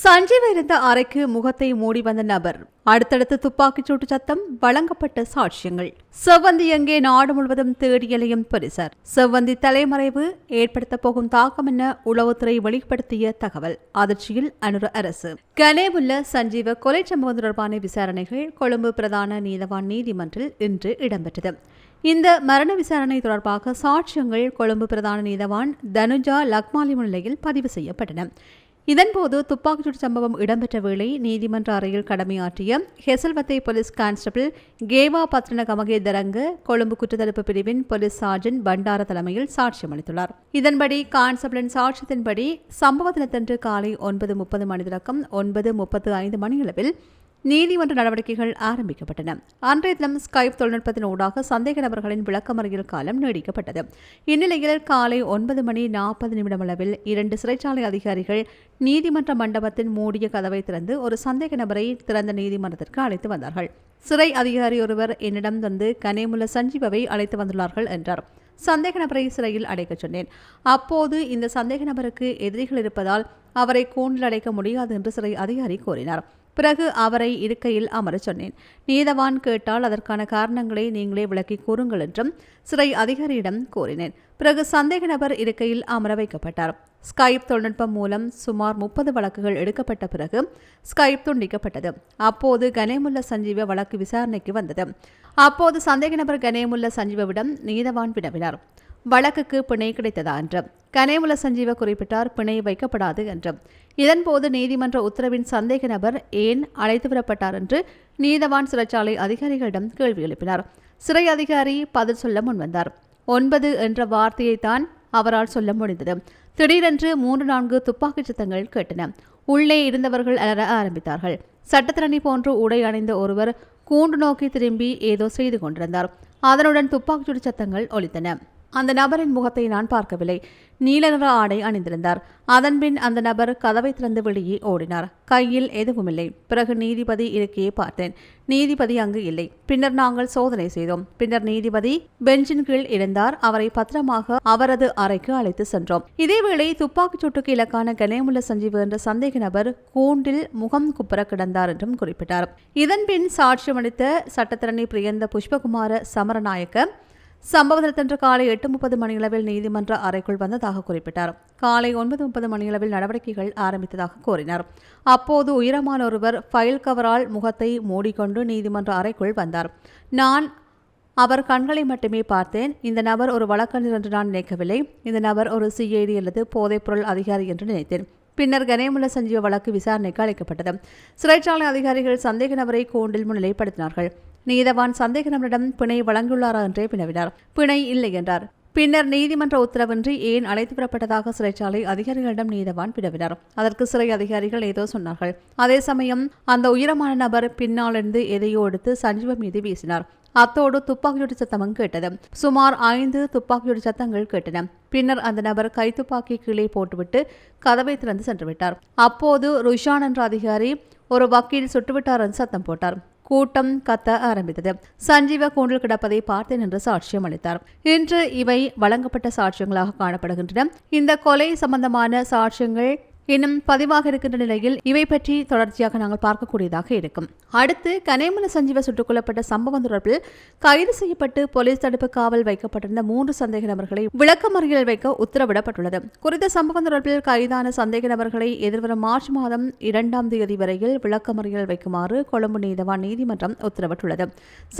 சஞ்சீவ் இருந்த அறைக்கு முகத்தை மூடி வந்த நபர் அடுத்தடுத்து துப்பாக்கிச் சூட்டு சத்தம் வழங்கப்பட்ட சாட்சியங்கள். செவ்வந்தி எங்கே நாடு முழுவதும் தேடியலையும் பரிசர். செவ்வந்தி தலைமறைவு ஏற்படுத்த போகும் தாக்கம் என உளவுத்துறை வெளிப்படுத்திய தகவல். அதிர்ச்சியில் அனுர அரசு. கனேவுள்ள சஞ்சீவ கொலை சம்பவம் தொடர்பான விசாரணைகள் கொழும்பு பிரதான நீதவான் நீதிமன்றில் இன்று இடம்பெற்றது. இந்த மரண விசாரணை தொடர்பாக சாட்சியங்கள் கொழும்பு பிரதான நீதவான் தனுஜா லக்மாலி முன்னிலையில் பதிவு செய்யப்பட்டன. இதன்போது துப்பாக்கிச்சூடு சம்பவம் இடம்பெற்ற வேளை நீதிமன்ற அறையில் கடமையாற்றிய ஹெசல்வத்தை போலீஸ் கான்ஸ்டபிள் கேவா பத்ரன கமகே தரங்க கொழும்பு குற்றத்தடுப்பு பிரிவின் போலீஸ் சார்ஜன் பண்டார தலைமையில் சாட்சியம் அளித்துள்ளார். இதன்படி கான்ஸ்டபிளின் சாட்சியத்தின்படி சம்பவ தினத்தன்று காலை ஒன்பது முப்பது மணி தொடக்கம் ஒன்பது முப்பத்து ஐந்து மணியளவில் நீதிமன்ற நடவடிக்கைகள் ஆரம்பிக்கப்பட்டன. அன்றைய தினம் ஸ்கைப் தொழில்நுட்பத்தின் ஊடாக சந்தேக நபர்களின் விளக்கமறியல் காலம் நீடிக்கப்பட்டது. இந்நிலையில் காலை ஒன்பது மணி நாற்பது நிமிடம் அளவில் இரண்டு சிறைச்சாலை அதிகாரிகள் நீதிமன்ற மண்டபத்தின் மூடிய கதவை திறந்து ஒரு சந்தேக நபரை திறந்த நீதிமன்றத்திற்கு அழைத்து வந்தார்கள். சிறை அதிகாரி ஒருவர் என்னிடம் வந்து கனேமுல சஞ்சீவவை அழைத்து வந்துள்ளார்கள் என்றார். சந்தேக நபரை சிறையில் அடைக்கச் சொன்னேன். அப்போது இந்த சந்தேக நபருக்கு எதிரிகள் இருப்பதால் அவரை கூண்டில் அடைக்க முடியாது என்று சிறை அதிகாரி கூறினார். பிறகு அவரை இருக்கையில் அமரச் சொன்னேன். நீதவான் கேட்டால் அதற்கான காரணங்களை நீங்களே விளக்கி கூறுங்கள் என்றும் சிறை அதிகாரியிடம் கூறினேன். பிறகு சந்தேக நபர் இருக்கையில் அமர வைக்கப்பட்டார். ஸ்கைப் தொழில்நுட்பம் மூலம் சுமார் முப்பது வழக்குகள் எடுக்கப்பட்ட பிறகு ஸ்கைப் துண்டிக்கப்பட்டது. அப்போது கனேமுல்ல சஞ்சீவ வழக்கு விசாரணைக்கு வந்தது. அப்போது சந்தேக நபர் கனேமுல்ல சஞ்சீவவிடம் நீதவான் வினவினார். வழக்குக்கு பிணை கிடைத்ததா என்றும் கனேமுல சஞ்சீவ குறிப்பிட்டார் பிணை வைக்கப்படாது என்று இதன்போது நீதிமன்ற உத்தரவின் சந்தேக நபர் ஏன் அழைத்து வரப்பட்டார் என்று நீதவான் சிறைச்சாலை அதிகாரிகளிடம் கேள்வி எழுப்பினார். சிறை அதிகாரி பதில் சொல்ல முன்வந்தார். ஒன்பது என்ற வார்த்தையைத்தான் அவரால் சொல்ல முடிந்தது. திடீரென்று மூன்று நான்கு துப்பாக்கிச் சத்தங்கள் கேட்டன. உள்ளே இருந்தவர்கள் அலற ஆரம்பித்தார்கள். சட்டத்திரணி போன்று உடை அணிந்த ஒருவர் கூண்டு நோக்கி திரும்பி ஏதோ செய்து கொண்டிருந்தார். அதனுடன் துப்பாக்கிச்சூடு சத்தங்கள் ஒலித்தன. அந்த நபரின் முகத்தை நான் பார்க்கவில்லை. நீல நிற ஆடை அணிந்திருந்தார். அதன்பின் அந்த நபர் கதவை திறந்து வெளியே ஓடினார். கையில் எதுவுமில்லை. பிறகு நீதிபதி இருக்கையை பார்த்தேன். நீதிபதி அங்கு இல்லை. பின்னர் நாங்கள் சோதனை செய்தோம். பின்னர் நீதிபதி பெஞ்சின் கீழ் இருந்தார் அவரை பத்திரமாக அவரது அறைக்கு அழைத்து சென்றோம். இதேவேளை துப்பாக்கிச் சூட்டுக்கு இலக்கான கனேமுல்ல சஞ்சீவ் என்ற சந்தேக நபர் கூண்டில் முகம் குப்புற கிடந்தார் என்றும் குறிப்பிட்டார். இதன்பின் சாட்சியமளித்த சட்டத்திரணி பிரியந்த புஷ்பகுமார சமரநாயக்க சம்பவ தினத்தன்று காலை எட்டு முப்பது மணியளவில் நீதிமன்ற அறைக்குள் வந்ததாக குறிப்பிட்டார். காலை ஒன்பது முப்பது மணியளவில் நடவடிக்கைகள் ஆரம்பித்ததாக கூறினார். அப்போது உயரமான ஒருவர் ஃபைல் கவரால் முகத்தை மூடிக்கொண்டு நீதிமன்ற அறைக்குள் வந்தார். நான் அவர் கண்களை மட்டுமே பார்த்தேன். இந்த நபர் ஒரு வழக்கறிஞர் என்று நான் நினைக்கவில்லை. இந்த நபர் ஒரு சிஐடி அல்லது போதைப்பொருள் அதிகாரி என்று நினைத்தேன். பின்னர் கனேமுல சஞ்சீவ வழக்கு விசாரணைக்கு அழைக்கப்பட்டது. சிறைச்சாலை அதிகாரிகள் சந்தேக நபரை கூண்டில் முன்னிலைப்படுத்தினார்கள். நீதவான் சந்தேக நபரிடம் பிணை வழங்கியுள்ளாரா என்றே வினவினார். பிணை இல்லை என்றார். பின்னர் நீதிமன்ற உத்தரவின்றி ஏன் அழைத்து வரப்பட்டதாக சிறைச்சாலை அதிகாரிகளிடம் நீதவான் வினவினார். அதற்கு சிறை அதிகாரிகள் ஏதோ சொன்னார்கள். அதே சமயம் அந்த உயரமான நபர் பின்னாலிருந்து எதையோ எடுத்து சஞ்சீவ மீது வீசினார். அத்தோடு துப்பாக்கியோடு சத்தமும் கேட்டது. சுமார் ஐந்து துப்பாக்கியோடு சத்தங்கள் கேட்டன. பின்னர் அந்த நபர் கைத்துப்பாக்கி கீழே போட்டுவிட்டு கதவை திறந்து சென்று விட்டார். அப்போது ருஷான் என்ற அதிகாரி ஒரு வக்கீல் சுட்டுவிட்டார் என்று சத்தம் போட்டார். கூட்டம் கத்த ஆரம்பித்தது. சஞ்சீவ கூண்டில் கிடப்பதை பார்த்தேன் என்று சாட்சியம் அளித்தார். இன்று இவை வழங்கப்பட்ட சாட்சியங்களாக காணப்படுகின்றன. இந்த கொலை சம்பந்தமான சாட்சியங்கள் இன்னும் பதிவாக இருக்கின்ற நிலையில் இவை பற்றி தொடர்ச்சியாக நாங்கள் பார்க்கக்கூடியதாக இருக்கும். அடுத்து கனேமுல சஞ்சீவ சுட்டுக் கொல்லப்பட்ட சம்பவம் தொடர்பில் கைது செய்யப்பட்டு போலீஸ் தடுப்பு காவல் வைக்கப்பட்டிருந்த மூன்று சந்தேக நபர்களை விளக்கமறியல் வைக்க உத்தரவிடப்பட்டுள்ளது. குறித்த சம்பவம் தொடர்பில் கைதான சந்தேக நபர்களை எதிர்வரும் மார்ச் மாதம் இரண்டாம் தேதி வரையில் விளக்கமறியல் வைக்குமாறு கொழும்பு நீதவான் நீதிமன்றம் உத்தரவிட்டுள்ளது.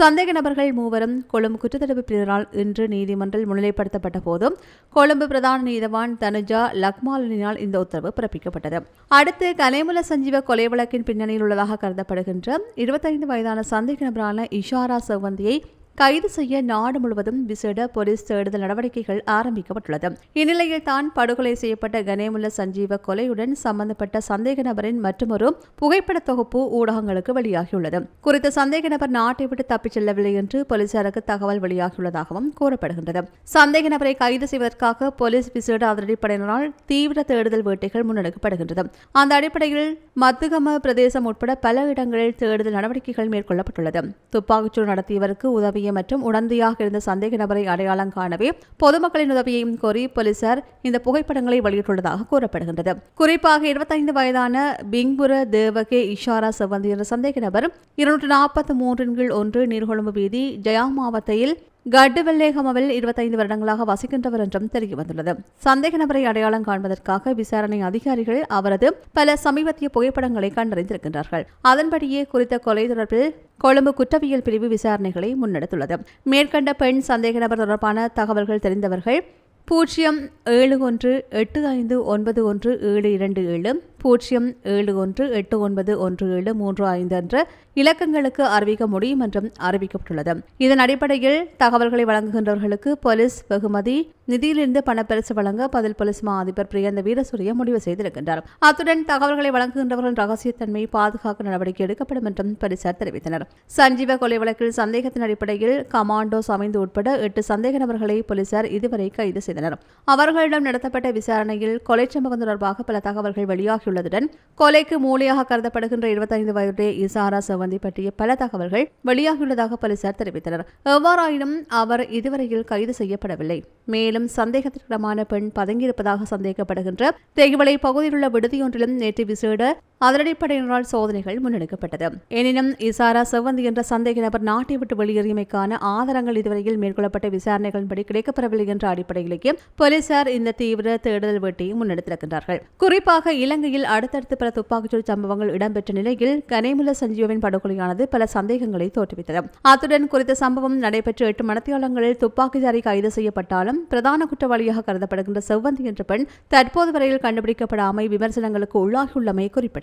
சந்தேக நபர்கள் மூவரும் கொழும்பு குற்றத்தடுப்பு பிரிவினால் இன்று நீதிமன்றில் முன்னிலைப்படுத்தப்பட்ட போதும் கொழும்பு பிரதான நீதவான் தனுஜா லக்மாலினால் இந்த உத்தரவு பிறப்பிக்கப்பட்டது அடுத்து கலைமுல சஞ்சீவ கொலை வழக்கின் பின்னணியில் உள்ளதாக கருதப்படுகின்ற இருபத்தைந்து வயதான சந்தேக நபரான இஷாரா செவ்வந்தியை கைது செய்ய நாடு முழுவதும் விசேட போலீஸ் தேடுதல் நடவடிக்கைகள் ஆரம்பிக்கப்பட்டுள்ளது. இந்நிலையில் தான் படுகொலை செய்யப்பட்ட கனேமுள்ள சஞ்சீவ கொலையுடன் சம்பந்தப்பட்ட சந்தேக நபரின் மற்றொரு புகைப்பட தொகுப்பு ஊடகங்களுக்கு வெளியாகியுள்ளது. குறித்த சந்தேக நபர் நாட்டை விட்டு தப்பிச் செல்லவில்லை என்று போலீசாருக்கு தகவல் வெளியாகியுள்ளதாகவும் கூறப்படுகின்றது. சந்தேக நபரை கைது செய்வதற்காக போலீஸ் விசேட அதிரடிப்படையினரால் தீவிர தேடுதல் வேட்டைகள் முன்னெடுக்கப்படுகின்றது. அந்த அடிப்படையில் மத்துகம பிரதேசம் உட்பட பல இடங்களில் தேடுதல் நடவடிக்கைகள் மேற்கொள்ளப்பட்டுள்ளது. துப்பாக்கிச்சூடு நடத்தியவருக்கு உதவிய மற்றும் உடந்தையாக இருந்த சந்தேக நபரை அடையாளம் காணவே பொதுமக்களின் உதவியையும் கோரி போலீசார் இந்த புகைப்படங்களை வெளியிட்டுள்ளதாக கூறப்படுகின்றது. குறிப்பாக இருபத்தைந்து வயதான பிங்புர தேவகே இஷாரா செவந்தி என்ற சந்தேக நபர் இருநூற்று நாற்பத்தி மூன்றின் கீழ் ஒன்று நீர்கொழும்பு வீதி ஜயா மாவட்டத்தில் கட்டுவெல்லேகமவில் இருபத்தைந்து வருடங்களாக வசிக்கின்றவர் என்றும் தெரிய வந்துள்ளது சந்தேக நபரை அடையாளம் காண்பதற்காக விசாரணை அதிகாரிகள் அவரது பல சமீபத்திய புகைப்படங்களை கண்டறிந்திருக்கின்றார்கள். அதன்படியே குறித்த கொலை தொடர்பில் கொழும்பு குற்றவியல் பிரிவு விசாரணைகளை முன்னெடுத்துள்ளது. மேற்கண்ட பெண் சந்தேக நபர் தொடர்பான தகவல்கள் தெரிந்தவர்கள் பூஜ்ஜியம் ஏழு ஒன்று எட்டு ஐந்து ஒன்பது ஒன்று ஏழு இரண்டு ஏழு பூஜ்ஜியம் ஏழு ஒன்று எட்டு ஒன்பது ஒன்று ஏழு மூன்று ஐந்து என்ற இலக்கங்களுக்கு அறிவிக்க முடியும் என்றும் அறிவிக்கப்பட்டுள்ளது. இதன் அடிப்படையில் தகவல்களை வழங்குகின்றவர்களுக்கு போலீஸ் வெகுமதி நிதியிலிருந்து பணப்பரிசு வழங்க பதில் போலீஸ் மா அதிபர் பிரியந்த வீரசூரிய முடிவு செய்திருக்கின்றார். அத்துடன் தகவல்களை வழங்குகின்றவர்களின் ரகசியத்தன்மை பாதுகாக்க நடவடிக்கை எடுக்கப்படும் என்றும் போலீசார் தெரிவித்தனர். சஞ்சீவ கொலை வழக்கில் சந்தேகத்தின் அடிப்படையில் கமாண்டோஸ் அமைந்து உட்பட எட்டு சந்தேக நபர்களை போலீசார் இதுவரை கைது செய்தனர். அவர்களிடம் நடத்தப்பட்ட விசாரணையில் கொலை சம்பவம் தொடர்பாக பல தகவல்கள் வெளியாகி வெளியாகியுள்ளதுடன் கொலைக்கு மூளையாக கருதப்படுகின்ற இருபத்தைந்து வயதுடைய இசாரா சவந்தி பற்றிய பல தகவல்கள் வெளியாகியுள்ளதாக போலீசார் தெரிவித்தனர். எவ்வாறாயினும் அவர் இதுவரையில் கைது செய்யப்படவில்லை. மேலும் சந்தேகத்திற்கிடமான பெண் பதுங்கியிருப்பதாக சந்தேகப்படுகின்ற தேகுவளை பகுதியில் உள்ள விடுதியொன்றிலும் நேற்று விசேட அதிரடிப்படையினரால் சோதனைகள் முன்னெடுக்கப்பட்டது. எனினும் இசாரா செவ்வந்தி என்ற சந்தேக நபர் நாட்டை விட்டு வெளியேறியமைக்கான ஆதாரங்கள் இதுவரையில் மேற்கொள்ளப்பட்ட விசாரணைகளின்படி கிடைக்கப்பெறவில்லை என்ற அடிப்படையிலேயே போலீசார் இந்த தீவிர தேடுதல் வேட்டையை முன்னெடுத்திருக்கின்றார்கள். குறிப்பாக இலங்கையில் அடுத்தடுத்து பல துப்பாக்கிச்சூடு சம்பவங்கள் இடம்பெற்ற நிலையில் கனேமுல சஞ்சீவின் படுகொலையானது பல சந்தேகங்களை தோற்றுவித்தது. அத்துடன் குறித்த சம்பவம் நடைபெற்ற எட்டு மனத்தியாளங்களில் துப்பாக்கிதாரி கைது செய்யப்பட்டாலும் பிரதான குற்றவாளியாக கருதப்படுகின்ற செவ்வந்தி என்ற பெண் தற்போது வரையில் கண்டுபிடிக்கப்படாமை விமர்சனங்களுக்கு உள்ளாகியுள்ளமை